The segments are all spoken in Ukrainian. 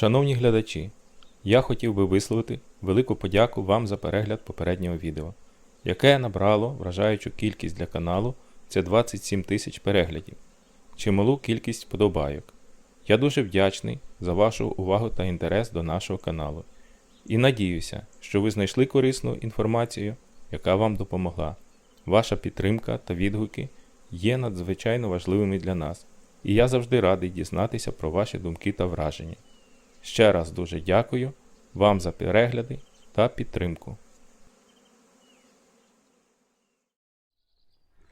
Шановні глядачі, я хотів би висловити велику подяку вам за перегляд попереднього відео, яке набрало вражаючу кількість для каналу це 27 тисяч переглядів, чималу кількість вподобайок. Я дуже вдячний за вашу увагу та інтерес до нашого каналу. І надіюся, що ви знайшли корисну інформацію, яка вам допомогла. Ваша підтримка та відгуки є надзвичайно важливими для нас, і я завжди радий дізнатися про ваші думки та враження. Ще раз дуже дякую вам за перегляди та підтримку.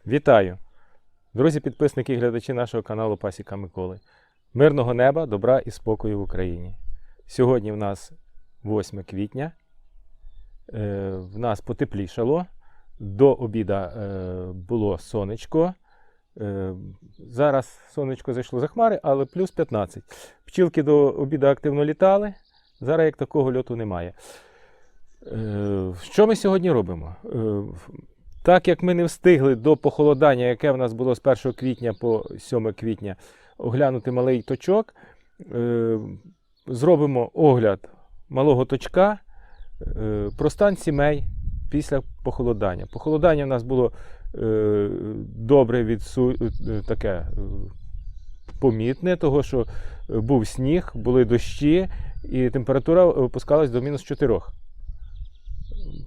Вітаю! Друзі, підписники і глядачі нашого каналу Пасіка Миколи. Мирного неба, добра і спокою в Україні. Сьогодні в нас 8 квітня. Е, В нас потеплішало. До обіда е, було сонечко. Е, Зараз сонечко зайшло за хмари, але плюс 15. Пчілки до обіда активно літали. Зараз як такого льоту немає. Е, Що ми сьогодні робимо? Е, так як ми не встигли до похолодання, яке в нас було з 1 квітня по 7 квітня, оглянути малий точок, е, зробимо огляд малого точка про стан сімей після похолодання. Похолодання в нас було добре відсу... е, таке е, помітне, того що е, був сніг, були дощі, і температура опускалась до мінус 4.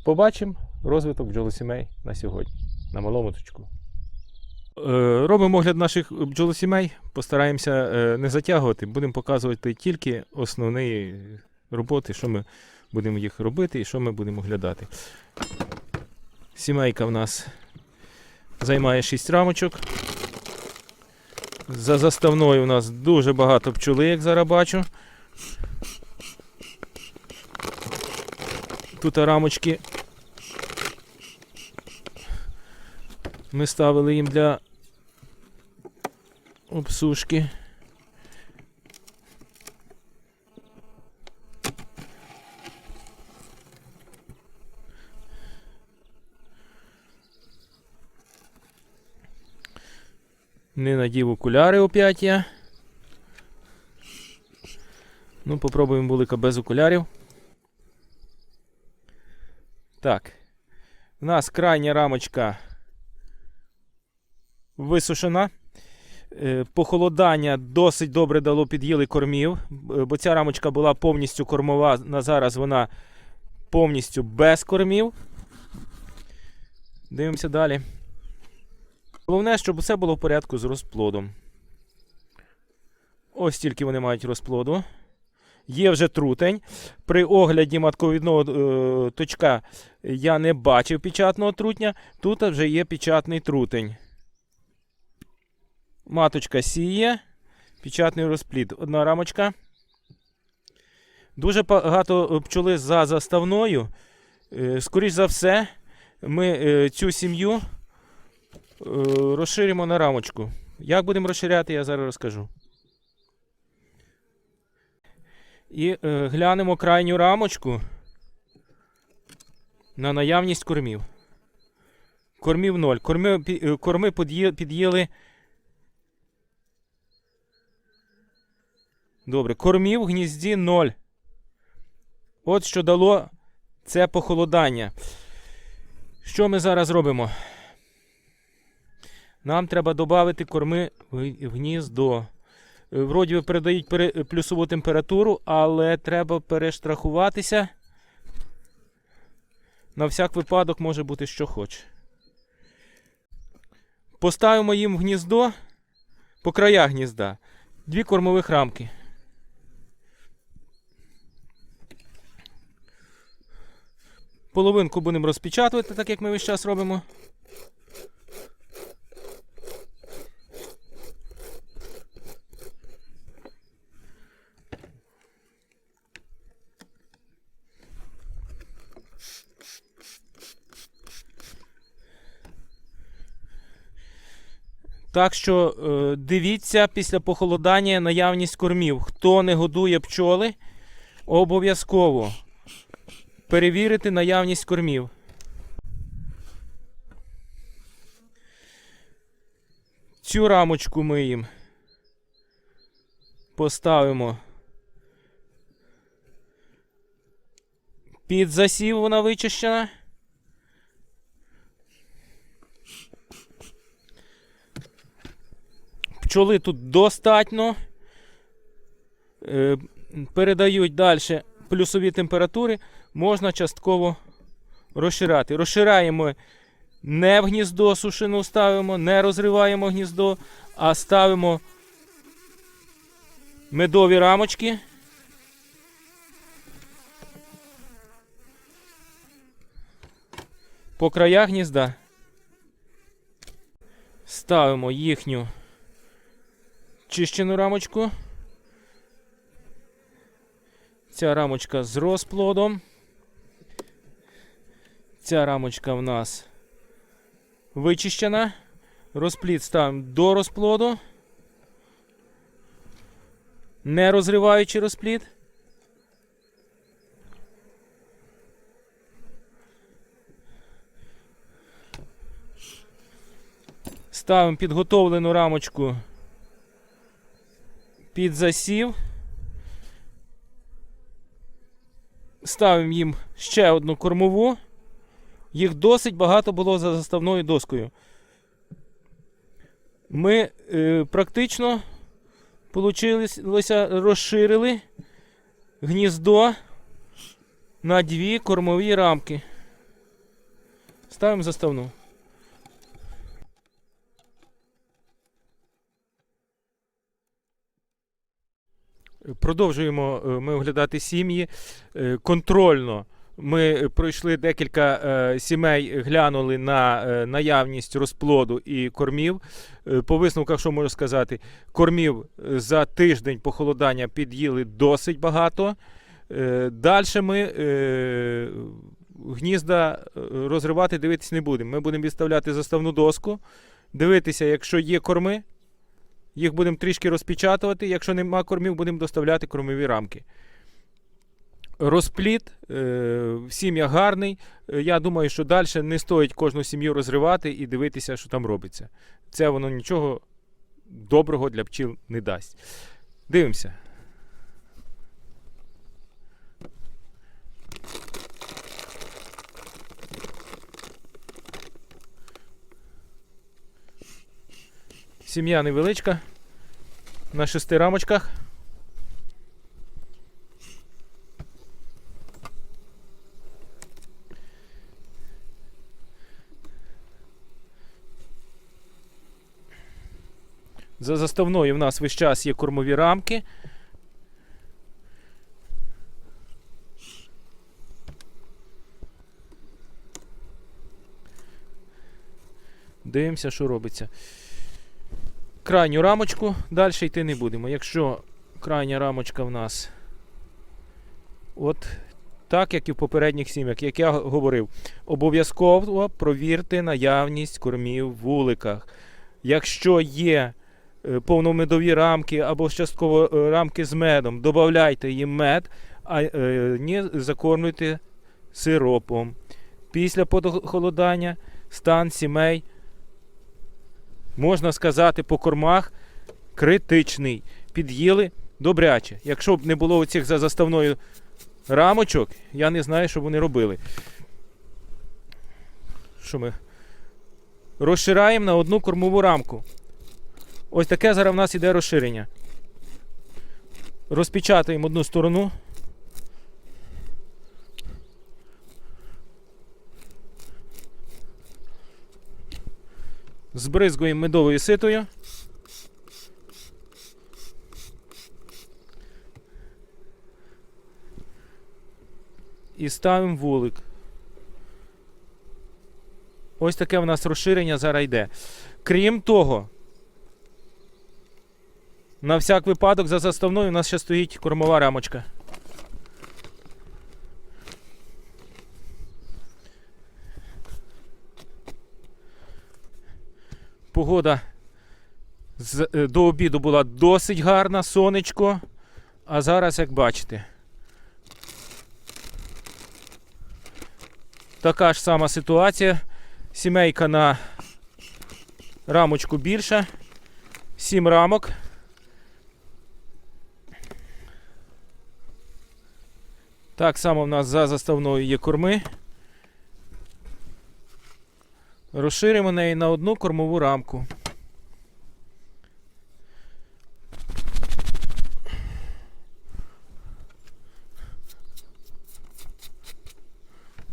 Побачимо розвиток бджолосімей на сьогодні, на малому точку. Е, Робимо огляд наших бджолосімей, постараємося е, не затягувати, будемо показувати тільки основні роботи, що ми будемо їх робити і що ми будемо оглядати. Сімейка в нас займає 6 рамочок. За заставною у нас дуже багато пчоли, як зараз бачу. Тут рамочки ми ставили їм для обсушки. Не надів окуляри опять я. Ну, попробуємо булика без окулярів. Так. У нас крайня рамочка висушена. Е, Похолодання досить добре дало під'їли кормів, е, бо ця рамочка була повністю кормова, на зараз вона повністю без кормів. Дивимося далі. Головне, щоб усе було в порядку з розплодом. Ось тільки вони мають розплоду. Є вже трутень. При огляді матковідного е, точка я не бачив печатного трутня. Тут вже є печатний трутень. Маточка сіє. Печатний розплід. Одна рамочка. Дуже багато пчоли за заставною. Е, Скоріш за все, ми е, цю сім'ю розширимо на рамочку. Як будемо розширяти, я зараз розкажу. І е, глянемо крайню рамочку на наявність кормів. Кормів 0. Корми, е, корми під'їли. Добре, кормів в гнізді 0. От що дало це похолодання. Що ми зараз робимо? Нам треба додати корми в гніздо. Е, Вроді передають плюсову температуру, але треба перештрахуватися. На всяк випадок може бути що хоче. Поставимо їм в гніздо по краях гнізда дві кормових рамки. Половинку будемо розпечатувати, так як ми весь час робимо. Так що е, дивіться після похолодання наявність кормів. Хто не годує пчоли, обов'язково перевірити наявність кормів. Цю рамочку ми їм поставимо. Під засів вона вичищена. Пчоли тут достатньо. Е, передають далі плюсові температури, можна частково розширяти. Розшираємо не в гніздо сушину ставимо, не розриваємо гніздо, а ставимо медові рамочки. По краях гнізда ставимо їхню чищену рамочку. Ця рамочка з розплодом. Ця рамочка в нас вичищена. Розплід ставимо до розплоду. Не розриваючи розплід. Ставимо підготовлену рамочку під засів. Ставимо їм ще одну кормову. Їх досить багато було за заставною доскою. Ми е, практично получилося, розширили гніздо на дві кормові рамки. Ставимо заставну. Продовжуємо е, ми оглядати сім'ї Е, контрольно. Ми пройшли декілька е, сімей, глянули на е, наявність розплоду і кормів. Е, По висновках, що можу сказати, кормів е, за тиждень похолодання під'їли досить багато. Далі ми е, гнізда е, розривати, дивитись не будемо. Ми будемо відставляти заставну доску, дивитися, якщо є корми, їх будемо трішки розпечатувати. Якщо нема кормів, будемо доставляти кормові рамки. Розпліт сім'я гарний. Е, Я думаю, що далі не стоїть кожну сім'ю розривати і дивитися, що там робиться. Це воно нічого доброго для пчіл не дасть. Дивимося. Сім'я невеличка. На шести рамочках. За заставною в нас весь час є кормові рамки. Дивимося, що робиться. Крайню рамочку далі йти не будемо. Якщо крайня рамочка в нас от так, як і в попередніх сім'ях, як я говорив, обов'язково провірте наявність кормів в вуликах. Якщо є е, повномедові рамки або частково е, рамки з медом, додавайте їм мед, а не закормлюйте сиропом. Після похолодання стан сімей, можна сказати, по кормах критичний. Під'їли добряче. Якщо б не було оцих за заставною рамочок, я не знаю, що б вони робили. Що ми? Розшираємо на одну кормову рамку. Ось таке зараз в нас іде розширення. Розпечатаємо одну сторону. Збризгуємо медовою ситою. І ставимо вулик. Ось таке в нас розширення зараз йде. Крім того, на всяк випадок за заставною у нас ще стоїть кормова рамочка. Погода е, до обіду була досить гарна, сонечко. А зараз, як бачите, така ж сама ситуація. Сімейка на рамочку більша. Сім рамок. Так само в нас за заставною є корми. Розширимо неї на одну кормову рамку.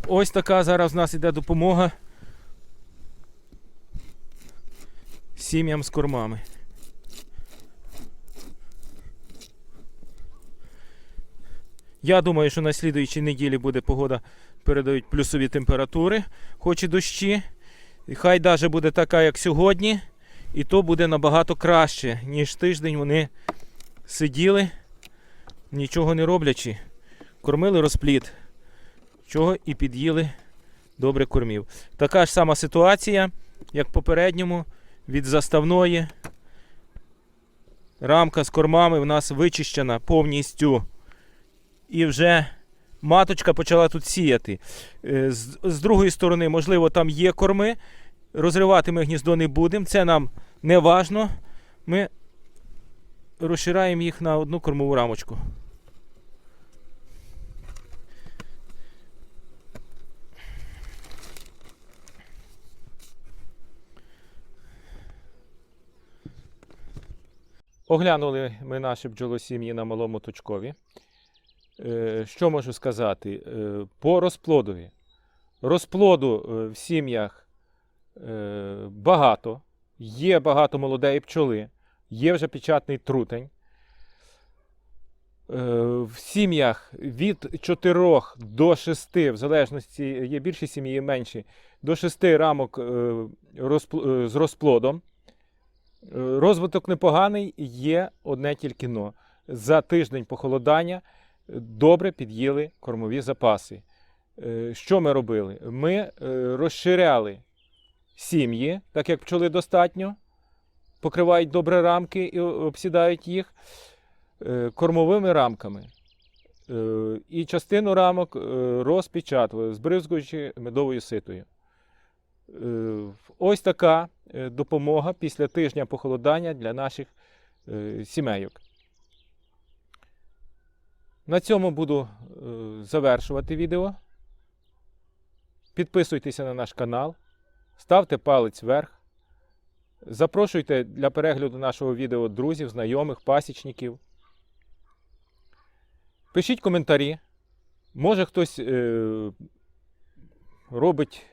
Ось така зараз в нас іде допомога сім'ям з кормами. Я думаю, що на слідуючій неділі буде погода, передають плюсові температури, хоч і дощі. І хай навіть буде така, як сьогодні, і то буде набагато краще, ніж тиждень вони сиділи, нічого не роблячи, кормили розплід, чого і під'їли добре кормів. Така ж сама ситуація, як в попередньому, від заставної. Рамка з кормами в нас вичищена повністю. І вже маточка почала тут сіяти. Е, З, з другої сторони, можливо, там є корми. Розривати ми гніздо не будемо. Це нам не важно. Ми розшираємо їх на одну кормову рамочку. Оглянули ми наші бджолосім'ї на малому точкові. Е, Що можу сказати? Е, По розплодові. Розплоду е, в сім'ях багато. Є багато молодеї пчоли, є вже печатний трутень. В сім'ях від 4 до 6, в залежності, є більші сім'ї, є менші, до 6 рамок з розплодом. Розвиток непоганий, є одне тільки но. За тиждень похолодання добре під'їли кормові запаси. Е, Що ми робили? Ми е, розширяли сім'ї, так як пчоли достатньо, покривають добре рамки і обсідають їх е, кормовими рамками. І частину рамок розпечатували, збризгуючи медовою ситою. Ось така допомога після тижня похолодання для наших сімейок. На цьому буду е, завершувати відео. Підписуйтеся на наш канал, ставте палець вверх. Запрошуйте для перегляду нашого відео друзів, знайомих, пасічників. Пишіть коментарі. Може хтось е, робить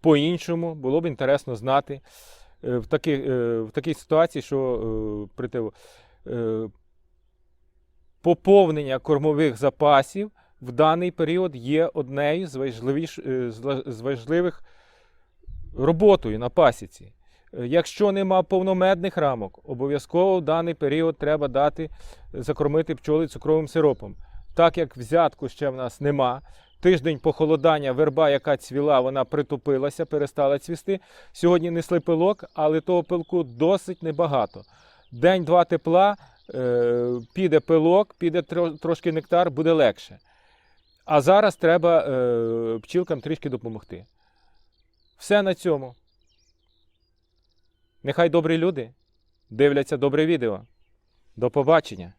по-іншому, було б інтересно знати. Е, в, такі, е, в такій ситуації, що е, при те, е, поповнення кормових запасів в даний період є однією з, е, важливих роботою на пасіці. Е, Якщо нема повномедних рамок, обов'язково в даний період треба дати закормити пчоли цукровим сиропом. Так як взятку ще в нас нема, тиждень похолодання, верба, яка цвіла, вона притупилася, перестала цвісти. Сьогодні несли пилок, але того пилку досить небагато. День-два тепла, е, піде пилок, піде трошки нектар, буде легше. А зараз треба е, пчілкам трішки допомогти. Все на цьому. Нехай добрі люди дивляться добре відео. До побачення!